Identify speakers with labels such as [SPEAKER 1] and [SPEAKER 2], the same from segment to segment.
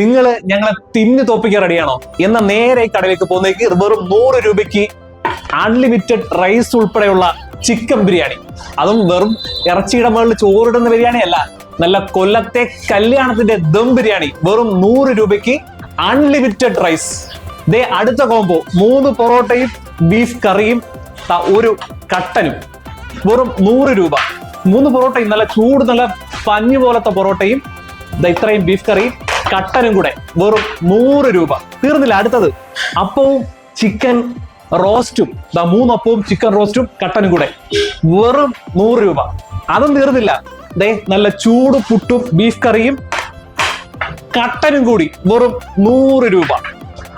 [SPEAKER 1] നിങ്ങൾ ഞങ്ങളെ തിന്നു തോപ്പിക്കാൻ റെഡിയാണോ എന്ന നേരെ കടയിലേക്ക് പോകുന്നേക്ക് വെറും നൂറ് രൂപയ്ക്ക് അൺലിമിറ്റഡ് റൈസ് ഉൾപ്പെടെയുള്ള ചിക്കൻ ബിരിയാണി. അതും വെറും ഇറച്ചിയുടെ മുകളിൽ ചോറിടുന്ന ബിരിയാണി അല്ല നല്ല കൊല്ലത്തെ കല്യാണത്തിന്റെ ദം ബിരിയാണി. വെറും നൂറ് രൂപയ്ക്ക് അൺലിമിറ്റഡ് റൈസ് ദേ അടുത്ത കോംബോ മൂന്ന് പൊറോട്ടയും ബീഫ് കറിയും ഒരു കട്ടനും. വെറും നൂറ് രൂപ. മൂന്ന് പൊറോട്ടയും നല്ല ചൂട് നല്ല പഞ്ഞു പോലത്തെ പൊറോട്ടയും ഇത്രയും ബീഫ് കറിയും കട്ടനും കൂടെ വെറും നൂറ് രൂപ. തീർന്നില്ല അടുത്തത്. അപ്പവും ചിക്കൻ റോസ്റ്റും. ദാ മൂന്നപ്പവും ചിക്കൻ റോസ്റ്റും കട്ടനും കൂടെ. വെറും നൂറ് രൂപ. അതും തീർന്നില്ല. ദേ നല്ല ചൂട് പുട്ടും ബീഫ് കറിയും കട്ടനും കൂടി വെറും നൂറ് രൂപ.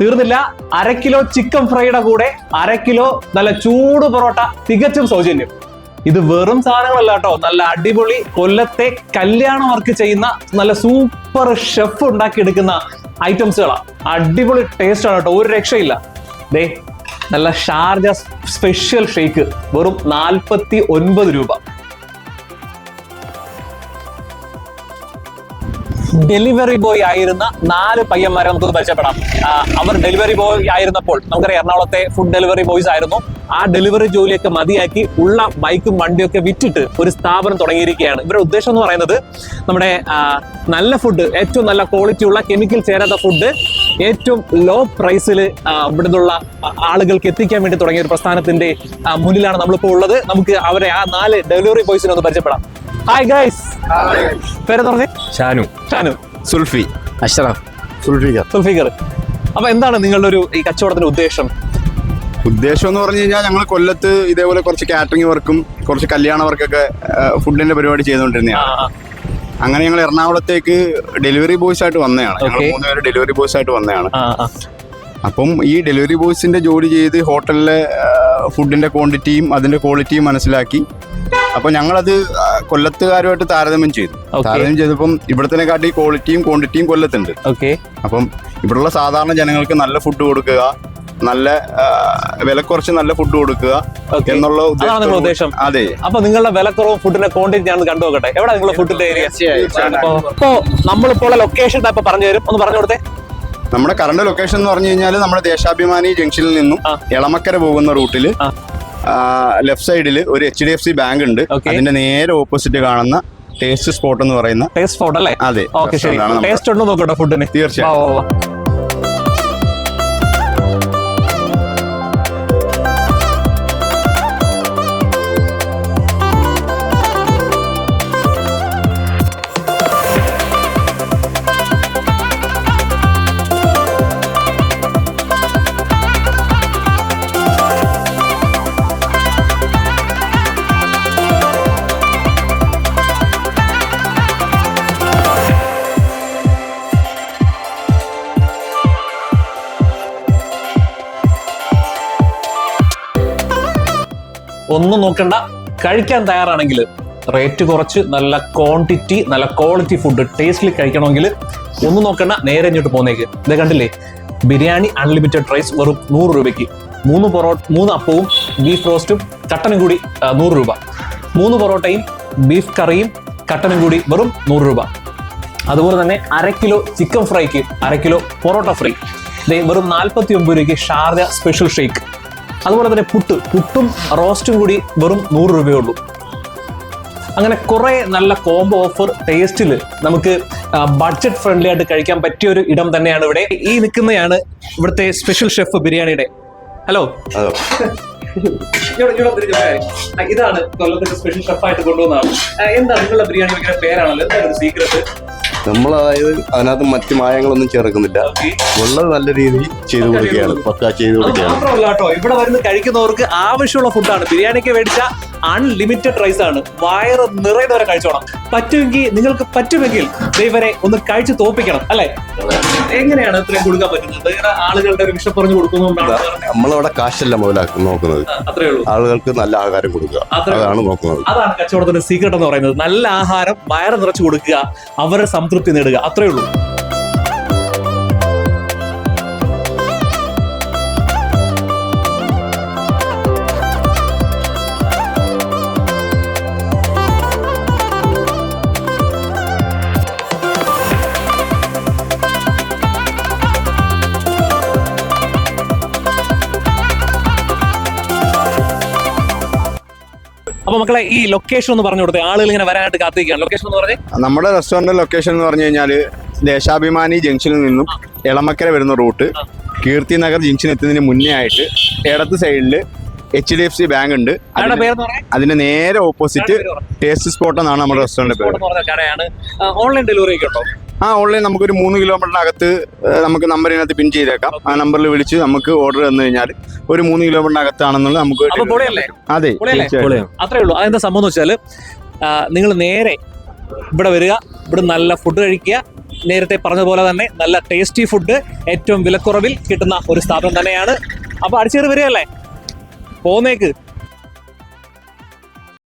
[SPEAKER 1] തീർന്നില്ല അര കിലോ ചിക്കൻ ഫ്രൈയുടെ കൂടെ അര കിലോ നല്ല ചൂട് പൊറോട്ട തികച്ചും സൗജന്യം. ഇത് വെറും സാധനങ്ങളല്ല കേട്ടോ. നല്ല അടിപൊളി കൊല്ലത്തെ കല്യാണ വർക്ക് ചെയ്യുന്ന നല്ല സൂപ്പർ ഷെഫ് ഉണ്ടാക്കിയെടുക്കുന്ന ഐറ്റംസുകളാണ് അടിപൊളി ടേസ്റ്റ് ആണ് കേട്ടോ. ഒരു രക്ഷയില്ല. ദേ നല്ല ഷാർജ സ്പെഷ്യൽ ഷേക്ക് വെറും നാൽപ്പത്തി ഒൻപത് രൂപ. ഡെലിവറി ബോയ് ആയിരുന്ന നാല് പയ്യന്മാരെ നമുക്ക് പരിചയപ്പെടാം. അവർ ഡെലിവറി ബോയ് ആയിരുന്നപ്പോൾ നമുക്കറിയാം എറണാകുളത്തെ ഫുഡ് ഡെലിവറി ബോയ്സ് ആയിരുന്നു. ആ ഡെലിവറി ജോലിയൊക്കെ മതിയാക്കി ഉള്ള ബൈക്കും വണ്ടിയൊക്കെ വിറ്റിട്ട് ഒരു സ്ഥാപനം തുടങ്ങിയിരിക്കുകയാണ്. ഇവരുടെ ഉദ്ദേശം എന്ന് പറയുന്നത് നമ്മുടെ നല്ല ഫുഡ് ഏറ്റവും നല്ല ക്വാളിറ്റി ഉള്ള കെമിക്കൽ ചേരാത്ത ഫുഡ് ഏറ്റവും ലോ പ്രൈസിൽ ഇവിടെ നിന്നുള്ള ആളുകൾക്ക് എത്തിക്കാൻ വേണ്ടി തുടങ്ങിയ ഒരു പ്രസ്ഥാനത്തിന്റെ മുന്നിലാണ് നമ്മളിപ്പോൾ ഉള്ളത്. നമുക്ക് അവരെ ആ നാല് ഡെലിവറി ബോയ്സിനെ ഒന്ന് പരിചയപ്പെടാം. ഹായ് ഗൈസ് പേര് പറഞ്ഞേ?
[SPEAKER 2] ഷാനു.
[SPEAKER 1] ഷാനു.
[SPEAKER 2] സുൽഫി. അഷ്റഫ് സുൽഫിക്കർ
[SPEAKER 1] സുൽഫിക്കർ അപ്പൊ എന്താണ് നിങ്ങളുടെ ഒരു ഈ കച്ചവടത്തിന്റെ ഉദ്ദേശം?
[SPEAKER 2] ഉദ്ദേശം എന്ന് പറഞ്ഞു കഴിഞ്ഞാൽ ഞങ്ങൾ കൊല്ലത്ത് ഇതേപോലെ കുറച്ച് കാറ്ററിംഗ് വർക്കും കുറച്ച് കല്യാണ വർക്കൊക്കെ ഫുഡിന്റെ പരിപാടി ചെയ്തുകൊണ്ടിരുന്നതാണ്. അങ്ങനെ ഞങ്ങൾ എറണാകുളത്തേക്ക് ഡെലിവറി ബോയ്സ് ആയിട്ട് വന്നതാണ്. ഞങ്ങൾ
[SPEAKER 1] Okay.
[SPEAKER 2] ഡെലിവറി ബോയ്സ് ആയിട്ട് വന്നതാണ്. അപ്പം ഈ ഡെലിവറി ബോയ്സിന്റെ ജോലി ചെയ്ത് ഹോട്ടലിലെ ഫുഡിന്റെ ക്വാണ്ടിറ്റിയും അതിന്റെ ക്വാളിറ്റിയും മനസ്സിലാക്കി. അപ്പൊ ഞങ്ങളത് കൊല്ലത്തുകാരുമായിട്ട് താരതമ്യം ചെയ്തു. താരതമ്യം ചെയ്തപ്പം ഇവിടത്തെ കാട്ടി ക്വാളിറ്റിയും ക്വാണ്ടിറ്റിയും കൊല്ലത്തുണ്ട്.
[SPEAKER 1] ഓക്കെ
[SPEAKER 2] അപ്പം ഇവിടെയുള്ള സാധാരണ ജനങ്ങൾക്ക് നല്ല ഫുഡ് കൊടുക്കുക നല്ല വില കുറച്ച് നല്ല ഫുഡ് കൊടുക്കുക എന്നുള്ള
[SPEAKER 1] ഉദ്ദേശം.
[SPEAKER 2] അതെ.
[SPEAKER 1] അപ്പൊ നിങ്ങളുടെ വില വിലക്കുറവും ഫുഡിന്റെ ക്വാണ്ടിറ്റി ഞാൻ കണ്ടു നോക്കട്ടെ. എവിടെ നിങ്ങളുടെ ഫുഡിന്റെ ഏരിയ. അപ്പോ നമ്മളിപ്പോൾ ലൊക്കേഷൻ ഇപ്പൊ പറഞ്ഞു തരും. ഒന്ന് പറഞ്ഞു കൊടുത്തേ.
[SPEAKER 2] നമ്മുടെ കറണ്ട് ലൊക്കേഷൻ എന്ന് പറഞ്ഞു കഴിഞ്ഞാൽ നമ്മുടെ ദേശാഭിമാനി ജംഗ്ഷനിൽ നിന്നും. എളമക്കര പോകുന്ന റൂട്ടിൽ ലെഫ്റ്റ് സൈഡിൽ ഒരു H D F C bank ഉണ്ട്. അതിന്റെ നേരെ ഓപ്പോസിറ്റ് കാണുന്ന ടേസ്റ്റ് സ്പോട്ട് എന്ന് പറയുന്ന
[SPEAKER 1] ടേസ്റ്റ് സ്പോട്ട് അല്ലേ?
[SPEAKER 2] അതെ.
[SPEAKER 1] ഓക്കെ ശരി. ടേസ്റ്റ് ഉണ്ടോ നോക്കട്ടെ ഫുഡിന്
[SPEAKER 2] തീർച്ചയായും.
[SPEAKER 1] ഒന്നും നോക്കണ്ട. കഴിക്കാൻ തയ്യാറാണെങ്കിൽ റേറ്റ് കുറച്ച് നല്ല ക്വാണ്ടിറ്റി നല്ല ക്വാളിറ്റി ഫുഡ് ടേസ്റ്റിൽ കഴിക്കണമെങ്കിൽ ഒന്നും നോക്കണ്ട നേരെ ഇങ്ങോട്ട് പോന്നേക്ക്. ഇത് കണ്ടില്ലേ? ബിരിയാണി അൺലിമിറ്റഡ് റൈസ് വെറും നൂറ് രൂപയ്ക്ക്. മൂന്ന് പൊറോട്ട മൂന്ന് അപ്പവും ബീഫ് റോസ്റ്റും കട്ടനും കൂടി നൂറ് രൂപ. മൂന്ന് പൊറോട്ടയും ബീഫ് കറിയും കട്ടനും കൂടി വെറും നൂറ് രൂപ. അതുപോലെ തന്നെ അര കിലോ ചിക്കൻ ഫ്രൈക്ക് അര കിലോ പൊറോട്ട ഫ്രൈ വെറും നാൽപ്പത്തി ഒമ്പത് രൂപയ്ക്ക് ഷാർജ സ്പെഷ്യൽ ഷേക്ക് അതുപോലെ തന്നെ പുട്ട്. പുട്ടും റോസ്റ്റും കൂടി വെറും നൂറ് രൂപയേ ഉള്ളൂ അങ്ങനെ കുറേ നല്ല കോംബോ ഓഫർ ടേസ്റ്റിൽ നമുക്ക് ബഡ്ജറ്റ് ഫ്രണ്ട്ലി ആയിട്ട് കഴിക്കാൻ പറ്റിയ ഒരു ഇടം തന്നെയാണ് ഇവിടെ. ഈ നിൽക്കുന്നതാണ് ഇവിടുത്തെ സ്പെഷ്യൽ ഷെഫ് ബിരിയാണിയുടെ. ഹലോ ഇതാണ് കൊല്ലത്തിന്റെ സ്പെഷ്യൽ ഷെഫായിട്ട് കൊണ്ടുവന്നതാണ്. എന്താണ്? നിങ്ങളുടെ ബിരിയാണി വെക്കുന്ന പേരാണല്ലോ? എന്താണ് സീക്രട്ട്
[SPEAKER 3] നമ്മൾ അതായത് അതിനകത്ത് മറ്റ് മായങ്ങളൊന്നും ചേർക്കുന്നില്ല. ഉള്ളത് നല്ല രീതിയിൽ ചെയ്തു കൊടുക്കുകയാണ്. പക്ക ചെയ്തു കൊടുക്കുകയാണ്.
[SPEAKER 1] മാത്രമല്ല കേട്ടോ. ഇവിടെ വരുന്ന കഴിക്കുന്നവർക്ക് ആവശ്യമുള്ള ഫുഡാണ് ബിരിയാണിക്ക് മേടിച്ച അൺലിമിറ്റഡ് റൈസ് ആണ്. വയറ് നിറയെ വരെ കഴിച്ചോണം പറ്റുമെങ്കിൽ നിങ്ങൾക്ക് പറ്റുമെങ്കിൽ ദൈവരെ ഇവരെ ഒന്ന് കഴിച്ചു തോപ്പിക്കണം അല്ലെ? എങ്ങനെയാണ് ഇത്രയും കൊടുക്കാൻ പറ്റുന്നത്? വേറെ ആളുകളുടെ ഒരു വിഷം പറഞ്ഞു കൊടുക്കുന്നതുകൊണ്ടാണ്.
[SPEAKER 3] നമ്മളവിടെ കാശല്ല മുതലാക്കി നോക്കുന്നത്.
[SPEAKER 1] അത്രേ ഉള്ളൂ.
[SPEAKER 3] ആളുകൾക്ക് നല്ല ആഹാരം കൊടുക്കുക. അതാണ് നോക്കുന്നത്.
[SPEAKER 1] അതാണ് കച്ചവടത്തിന്റെ സീക്രട്ട് എന്ന് പറയുന്നത്. നല്ല ആഹാരം വയറ് നിറച്ചു കൊടുക്കുക അവരെ സംതൃപ്തി നേടുക. അത്രേ ഉള്ളൂ. അപ്പൊ മക്കളെ ഈ ലൊക്കേഷൻ ഒന്ന് പറഞ്ഞു കൊടുത്തേ. ആളുകൾ ഇങ്ങനെ വരാനായിട്ട് കാത്തിരിക്കുകയാണ്. ലൊക്കേഷൻ എന്ന് പറഞ്ഞേ.
[SPEAKER 2] നമ്മുടെ റെസ്റ്റോറന്റ് ലൊക്കേഷൻ എന്ന് പറഞ്ഞു കഴിഞ്ഞാൽ ദേശാഭിമാനി ജംഗ്ഷനിൽ നിന്നും എളമക്കര വരുന്ന റൂട്ട് കീർത്തി നഗർ ജംഗ്ഷൻ എത്തുന്നതിന് മുന്നേ ആയിട്ട് ഇടത്ത് സൈഡിൽ H D F C bank ഉണ്ട്. അതിന്റെ- നേരെ ഓപ്പോസിറ്റ് ടേസ്റ്റ് സ്പോട്ട് എന്നാണ് നമ്മുടെ റെസ്റ്റോറന്റ് പേര്.
[SPEAKER 1] ഓൺലൈൻ ഡെലിവറി ഒക്കെ ഉണ്ടോ?
[SPEAKER 2] ആ ഓൺലൈൻ നമുക്കൊരു മൂന്ന് കിലോമീറ്ററിനകത്ത് നമുക്ക് നമ്പറിനകത്ത് പിൻ ചെയ്തേക്കാം. ആ നമ്പറിൽ വിളിച്ച് നമുക്ക് ഓർഡർ തന്നു കഴിഞ്ഞാൽ ഒരു മൂന്ന് കിലോമീറ്ററിനകത്താണെന്നുള്ള നമുക്ക് അതെ
[SPEAKER 1] പൊളിയല്ലേ? അത്രേ ഉള്ളൂ. അതെന്താ സംഭവം എന്ന് വെച്ചാൽ നിങ്ങൾ നേരെ ഇവിടെ വരിക ഇവിടെ നല്ല ഫുഡ് കഴിക്കുക. നേരത്തെ പറഞ്ഞ പോലെ തന്നെ നല്ല ടേസ്റ്റി ഫുഡ് ഏറ്റവും വിലക്കുറവിൽ കിട്ടുന്ന ഒരു സ്ഥാപനം തന്നെയാണ്. അപ്പൊ അടിച്ചേറി വരികയല്ലേ പോന്നേക്ക്.